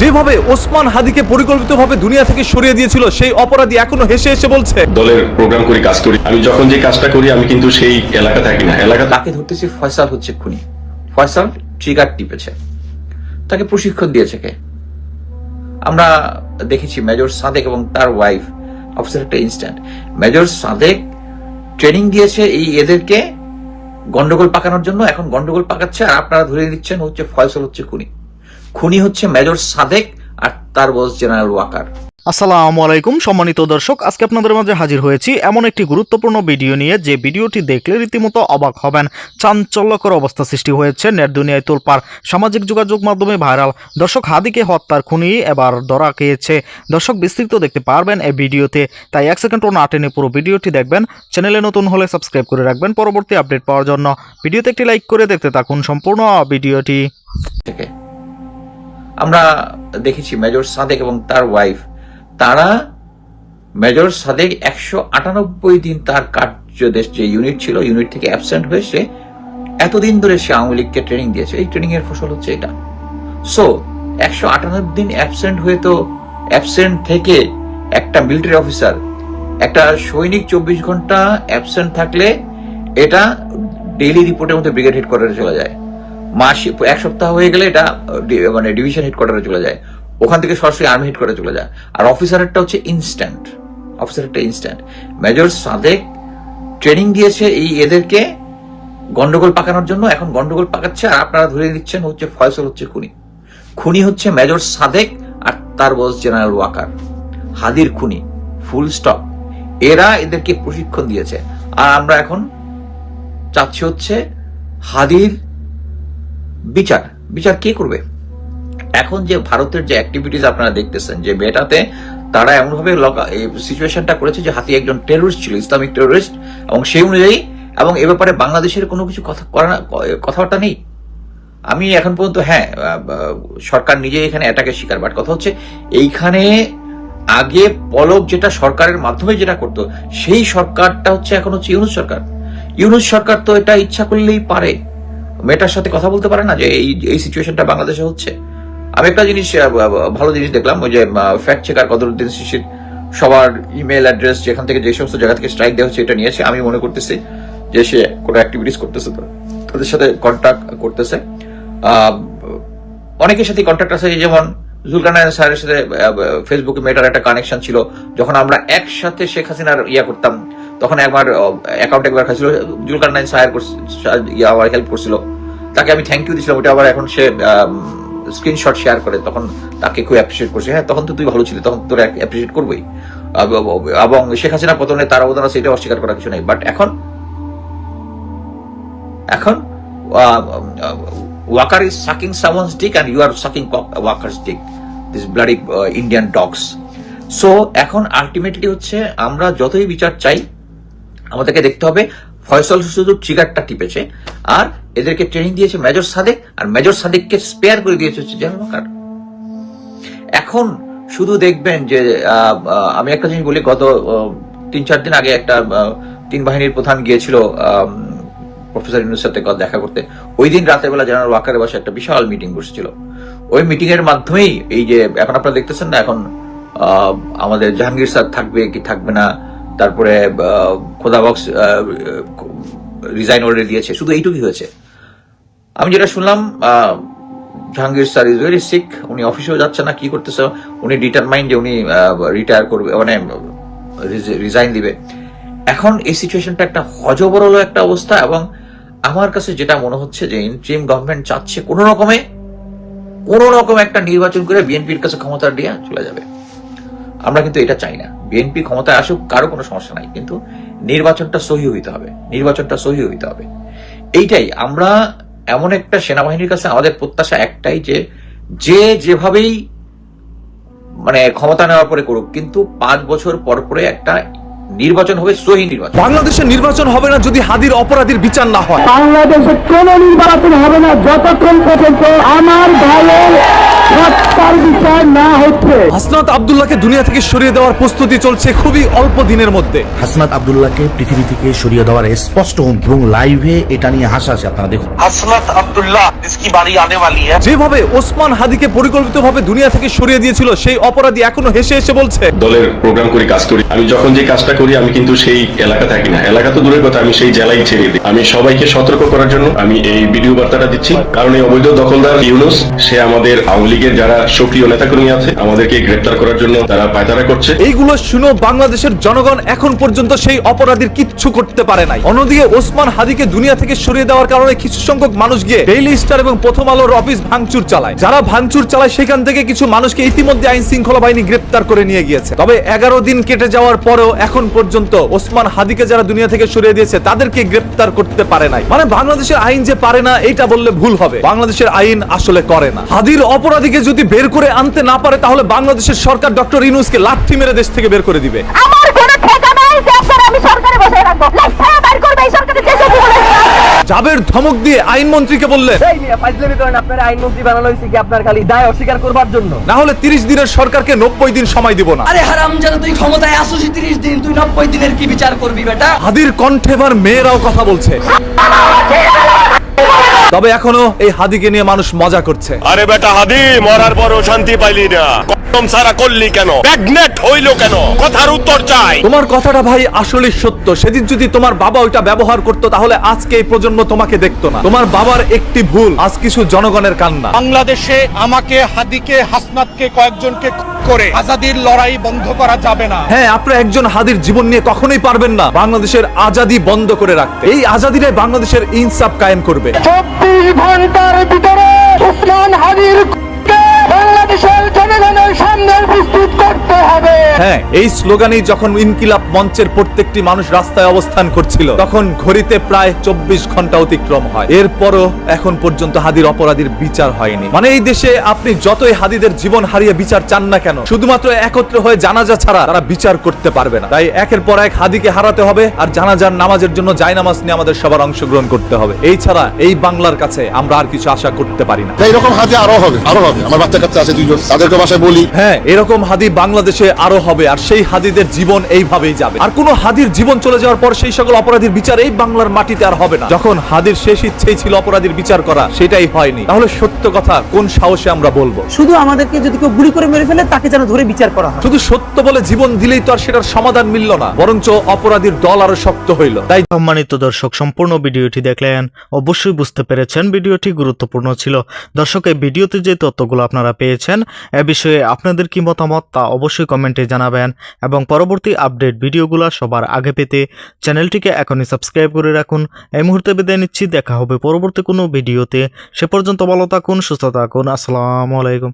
যেভাবে ওসমান হাদিকে পরিকল্পিতভাবে দুনিয়া থেকে সরিয়ে দিয়েছিল সেই অপরাধী এখনও হেসে হেসে বলছে। দলের প্রোগ্রাম করি কাজ করি। আমি যখন যে কাজটা করি আমি কিন্তু সেই এলাকা থাকি না। এলাকা তাকে ধরতেছি ফয়সাল হচ্ছে খুনি। ফয়সাল ট্রিগার টিপেছে। তাকে প্রশিক্ষণ দিয়েছে কে? আমরা দেখেছি মেজর সাদেক এবং তার ওয়াইফ অফিসার একটা ইনস্ট্যান্ট মেজর সাদেক ট্রেনিং দিয়েছে এই এদেরকে গন্ডগোল পাকানোর জন্য। এখন গন্ডগোল পাকাচ্ছে আর আপনারা ধরে দিচ্ছেন হচ্ছে ফয়সাল হচ্ছে খুনি। খুনি হচ্ছে মেজর সাদেক আর তার বস জেনারেল ওয়াকার। আসসালামু আলাইকুম সম্মানিত দর্শক আজকে আপনাদের মাঝে হাজির হয়েছি এমন একটি গুরুত্বপূর্ণ ভিডিও নিয়ে যে ভিডিওটি দেখলে রীতিমতো অবাক হবেন। চাঞ্চল্যকর অবস্থা সৃষ্টি হয়েছে নেট দুনিয়ায় তোলপার সামাজিক যোগাযোগ মাধ্যমে ভাইরাল। দর্শক হাদিকে হত্যার খুনি এবার ধরা খেয়েছে। দর্শক বিস্তৃত দেখতে পারবেন এই ভিডিওতে। তাই এক সেকেন্ড না টেনে পুরো ভিডিওটি দেখবেন। চ্যানেলে নতুন হলে সাবস্ক্রাইব করে রাখবেন পরবর্তী আপডেট পাওয়ার জন্য। ভিডিওতে একটি লাইক করে দেখতে থাকুন সম্পূর্ণ ভিডিওটি। থেকে। আমরা দেখেছি মেজর সাদেক এবং তার ওয়াইফ তারা মেজর সাদেক একশো আটানব্বই দিন তার কার্যদেশ যে ইউনিট ছিল ইউনিট থেকে অ্যাবসেন্ট হয়ে সে এতদিন ধরে সে আওয়ামী লীগকে ট্রেনিং দিয়েছে। এই ট্রেনিং এর ফসল হচ্ছে এটা। সো একশো আটানব্বই দিন অ্যাবসেন্ট হয়ে তো অ্যাবসেন্ট থেকে একটা মিলিটারি অফিসার একটা সৈনিক চব্বিশ ঘণ্টা অ্যাবসেন্ট থাকলে এটা ডেইলি রিপোর্টের মধ্যে ব্রিগেড হেড হেডকোয়ার্টারে চলে যায়। মাস এক সপ্তাহ হয়ে গেলে এটা মানে ডিভিশন হেডকোয়ার্টারে চলে যায়। ওখান থেকে সরাসরি আর্মি হেডকোয়ার্টারে চলে যায়। আর অফিসারেরটা হচ্ছে ইনস্ট্যান্ট অফিসারেরটা ইনস্ট্যান্ট মেজর সাদেক ট্রেনিং দিয়েছে এই এদেরকে গন্ডগোল পাকানোর জন্য। এখন গন্ডগোল পাকাচ্ছে আর আপনারা ধরে দিচ্ছেন হচ্ছে ফয়সল হচ্ছে খুনি। খুনি হচ্ছে মেজর সাদেক আর তার বস জেনারেল ওয়াকার। হাদির খুনি ফুল স্টপ এরা এদেরকে প্রশিক্ষণ দিয়েছে। আর আমরা এখন চাচ্ছি হচ্ছে হাদির বিচার। বিচার কে করবে? এখন যে ভারতের যে অ্যাক্টিভিটিস আপনারা দেখতেছেন, যে মেয়েটাতে তারা এমনভাবে সিচুয়েশনটা করেছে যে হাতি একজন টেরোরিস্ট ছিল, ইসলামিক টেরোরিস্ট এবং সেই অনুযায়ী, এবং এ ব্যাপারে বাংলাদেশের কোনো কিছু কথা কথাবার্তা নেই। আমি এখন পর্যন্ত হ্যাঁ সরকার নিজেই এখানে অ্যাটাকের শিকার বাট কথা হচ্ছে, এইখানে আগে পলক যেটা সরকারের মাধ্যমে যেটা করতো, সেই সরকারটা হচ্ছে এখন হচ্ছে ইউনুস সরকার। ইউনুস সরকার তো এটা ইচ্ছা করলেই পারে। মেয়েটার সাথে কথা বলতে পারে না যে এই এই সিচুয়েশনটা বাংলাদেশে হচ্ছে? আমি একটা জিনিস ভালো জিনিস দেখলাম, ওই যে ফ্যাক্ট চেকার কদরুদ্দিন শিশির সবার ইমেল অ্যাড্রেস যেখান থেকে যে সমস্ত জায়গা থেকে স্ট্রাইক দেওয়া হচ্ছে এটা নিয়েছে। আমি মনে করতেছি যে সে কোনো অ্যাক্টিভিটিস করতেছে তো, তাদের সাথে কন্ট্যাক্ট করতেছে। অনেকের সাথে কন্ট্যাক্ট আছে যেমন জুলকানায়ন স্যারের সাথে ফেসবুকে মেয়েটার একটা কানেকশন ছিল, যখন আমরা একসাথে শেখ হাসিনার ইয়া করতাম তখন একবার অ্যাকাউন্ট একবার খাইছিল জুলকানায়ন স্যার ইয়া, আমার হেল্প করছিল। তাকে আমি থ্যাংক ইউ দিয়েছিলাম ওটা আবার এখন সে স্ক্রিনশট শেয়ার করে, তখন তাকে খুব অ্যাপ্রিসিয়েট করছে। হ্যাঁ তখন তো তুই ভালো ছিলি, তখন তোর অ্যাপ্রিসিয়েট করবোই। এবং শেখ হাসিনা পতনে তার অবদান আছে এটা অস্বীকার করার কিছু নেই। বাট এখন এখন Walker is sucking Simmons dick and you are sucking Walker dick this bloody Indian dogs so এখন আলটিমেটলি হচ্ছে, আমরা যতই বিচার চাই আমাদেরকে দেখতে হবে, ফয়সল শুধু ট্রিগারটা টিপেছে, আর এদেরকে ট্রেনিং দিয়েছে মেজর সাদেক, আর মেজর সাদেককে স্পেয়ার করে দিয়েছে হচ্ছে এখন শুধু দেখবেন যে আমি একটা জিনিস বলি, গত তিন চার দিন আগে একটা তিন বাহিনীর প্রধান গিয়েছিল প্রফেসর ইউনুস সাথে দেখা করতে। ওই দিন রাতের বেলা জেনারেল ওয়াকারের বাসায় একটা বিশাল মিটিং বসেছিল। ওই মিটিং এর মাধ্যমেই এই যে, এখন আপনারা দেখতেছেন না, এখন আমাদের জাহাঙ্গীর স্যার থাকবে কি থাকবে না তারপরে খোদাবক্স রিজাইন অর্ডার দিয়েছে। শুধু এইটুকুই হয়েছে। আমি যেটা শুনলাম Jahangir sir is very sick উনি অফিসেও যাচ্ছে না, কি করতেছে? উনি ডিটারমাইন যে উনি রিটায়ার করবে মানে রিজাইন দিবে। এখন এই সিচুয়েশনটা একটা হজবরল একটা অবস্থা এবং আমার কাছে যেটা মনে হচ্ছে যে ইন্ট্রিম গভর্নমেন্ট চাচ্ছে কোনো রকমে, কোনো রকম একটা নির্বাচন করে বিএনপির কাছে ক্ষমতা দিয়ে চলে যাবে। আমরা কিন্তু এটা চাই না। বিএনপি ক্ষমতায় আসুক, কারও কোনো সমস্যা নাই। কিন্তু নির্বাচনটা সহি হইতে হবে। নির্বাচনটা সহি হইতে হবে। এইটাই আমরা এমন একটা সেনাবাহিনীর কাছে আমাদের প্রত্যাশা একটাই যে যে যেভাবেই মানে ক্ষমতা নেওয়ার পরে করুক, কিন্তু পাঁচ বছর পর পরে একটা নির্বাচন হবে সহি নির্বাচন বাংলাদেশে নির্বাচন হবে না যদি হাদির অপরাধীর বিচার না হয় বাংলাদেশে কোন নির্বাচন হবে না যতক্ষণ পর্যন্ত আমার ভাইয়ের হত্যার বিচার না হচ্ছে হাসনাত আব্দুল্লাহকে দুনিয়া থেকে সরিয়ে দেওয়ার প্রস্তুতি চলছে খুবই অল্প দিনের মধ্যে হাসনাত আবদুল্লাহকে পৃথিবী থেকে সরিয়ে দেওয়ার স্পষ্ট হুমকি এবং লাইভে এটা নিয়ে হাসাছে আপনারা দেখুন हसनत अब्दुल्ला जिसकी बारी आने वाली है যেভাবে ওসমান হাদিকে পরিকল্পিতভাবে দুনিয়া থেকে সরিয়ে দিয়েছিল সেই অপরাধী এখনো হেসে হেসে বলছে দলের প্রোগ্রাম করি কাজ করি আমি যখন যে কাজটা করি, আমি কিন্তু সেই এলাকা থাকি না। এলাকা তো দূরের কথা, আমি সেই জেলায় ছেড়ে দিই। আমি সবাইকে সতর্ক করার জন্য আমি এই ভিডিও বার্তাটা দিচ্ছি। কারণ এই অবৈধ দখলদার ইউনুস, সে আমাদের আওয়ামী লীগের যারা সক্রিয় নেতাকর্মী আছে, আমাদেরকে গ্রেপ্তার করার জন্য তারা পায়তারা করছে। এইগুলো শুনো বাংলাদেশের জনগণ এখন পর্যন্ত সেই অপরাধীর কিচ্ছু করতে পারে নাই। অন্যদিকে ওসমান হাদিকে দুনিয়া থেকে সরিয়ে দেওয়ার কারণে কিছু সংখ্যক মানুষ গিয়ে ডেইলি স্টার এবং প্রথম আলোর অফিস ভাঙচুর চালায়। যারা ভাঙচুর চালায়, সেখান থেকে কিছু মানুষকে ইতিমধ্যে আইন শৃঙ্খলা বাহিনী গ্রেপ্তার করে নিয়ে গিয়েছে। তবে এগারো দিন কেটে যাওয়ার পরেও এখন পর্যন্ত ওসমান হাদিকে যারা দুনিয়া থেকে সরিয়ে দিয়েছে, তাদেরকে গ্রেপ্তার করতে পারে নাই। মানে বাংলাদেশের আইন যে পারে না এটা বললে ভুল হবে। বাংলাদেশের আইন আসলে করে না। হাদির অপরাধীকে যদি বের করে আনতে না পারে, তাহলে বাংলাদেশের সরকার ডক্টর ইনুসকে লাঠি মেরে দেশ থেকে বের করে দিবে। আমার কোনো জাবের ধমক দিয়ে আইনমন্ত্রীকে বললেন এই মিয়া ফাইজলামি করেন আপনার আইনমন্ত্রী বানানো হয়েছে কি আপনার খালি দায় অস্বীকার করবার জন্য? না হলে তিরিশ দিনের সরকারকে নব্বই দিন সময় দিব না। আরে হারাম যেন তুই ক্ষমতায় আসছিস তিরিশ দিন তুই নব্বই দিনের কি বিচার করবি বেটা? হাদির কণ্ঠে এবার মেয়েরাও কথা বলছে। তবে এখনও এই হাদিকে নিয়ে মানুষ মজা করছে। আরে বেটা হাদি মরার পরও শান্তি পাইলি না। কম সারা করলি কেন? প্রেগনেন্ট হইল কেন? কথার উত্তর চাই। তোমার কথাটা ভাই আসলে সত্য। সেদিন যদি তোমার বাবা ওইটা ব্যবহার করতো তাহলে আজকে এই প্রজন্ম তোমাকে দেখতো না। তোমার বাবার একটি ভুল আজ কিছু জনগণের কান্না। বাংলাদেশে আমাকে হাদিকে হাসনাতকে কয়েকজনকে করে আজাদির লড়াই বন্ধ করা যাবে না। হ্যাঁ আপনারা একজন হাদির জীবন নিয়ে কখনোই পারবেন না বাংলাদেশের আজাদি বন্ধ করে রাখতে। এই আজাদিরাই বাংলাদেশের ইনসাফ কায়েম করবে। চব্বিশ ঘণ্টার ভিতরে উসমান হাদির হবে। হ্যাঁ এই স্লোগানেই যখন ইনকিলাব মঞ্চের প্রত্যেকটি মানুষ রাস্তায় অবস্থান করছিল তখন ঘড়িতে প্রায় চব্বিশ ঘণ্টা অতিক্রম হয়। এরপরও এখন পর্যন্ত হাদির অপরাধীর বিচার হয়নি। মানে এই দেশে আপনি যতই হাদিদের জীবন হারিয়ে বিচার চান না কেন শুধুমাত্র একত্র হয়ে জানাজা ছাড়া তারা বিচার করতে পারবে না। তাই একের পর এক হাদিকে হারাতে হবে আর জানাজার নামাজের জন্য জায়নামাজ নিয়ে আমাদের সবার অংশগ্রহণ করতে হবে। এই ছাড়া এই বাংলার কাছে আমরা আর কিছু আশা করতে পারি না। এরকম হাতে আরও হবে আরও হবে। আমার বাচ্চা কাচ্চা আছে তাদেরকে বাসায় বলি। হ্যাঁ এরকম হাদি বাংলাদেশে আরও হবে আর সেই হাদিদের জীবন এইভাবেই যাবে। আর কোন হাদির জীবন চলে যাওয়ার পর সেই সকল অপরাধীর বিচার এই বাংলার মাটিতে আর হবে না। যখন হাদির শেষ ইচ্ছেই ছিল অপরাধীর বিচার করা সেটাই হয়নি। তাহলে সত্য কথা কোন সাহসে আমরা বলব? শুধু আমাদেরকে যদি কেউ গুলি করে মেরে ফেলে তাকে যেন ধরে বিচার করা হয়। শুধু সত্য বলে জীবন দিলেই তো আর সেটার সমাধান মিলল না বরঞ্চ অপরাধীর দল আরও শক্ত হইল। তাই সম্মানিত দর্শক সম্পূর্ণ ভিডিওটি দেখলেন অবশ্যই বুঝতে পেরেছেন ভিডিওটি গুরুত্বপূর্ণ ছিল। দর্শক এই ভিডিওতে যে তথ্যগুলো আপনারা পেয়েছেন এ বিষয়ে আপনাদের কি মতামত তা অবশ্যই কমেন্টে জানাবেন এবং পরবর্তী আপডেট ভিডিওগুলো সবার আগে পেতে চ্যানেলটিকে এখনই সাবস্ক্রাইব করে রাখুন। এই মুহূর্তে বিদায় নিচ্ছি। দেখা হবে পরবর্তী কোনো ভিডিওতে। সে পর্যন্ত ভালো থাকুন, সুস্থ থাকুন। আসসালামু আলাইকুম।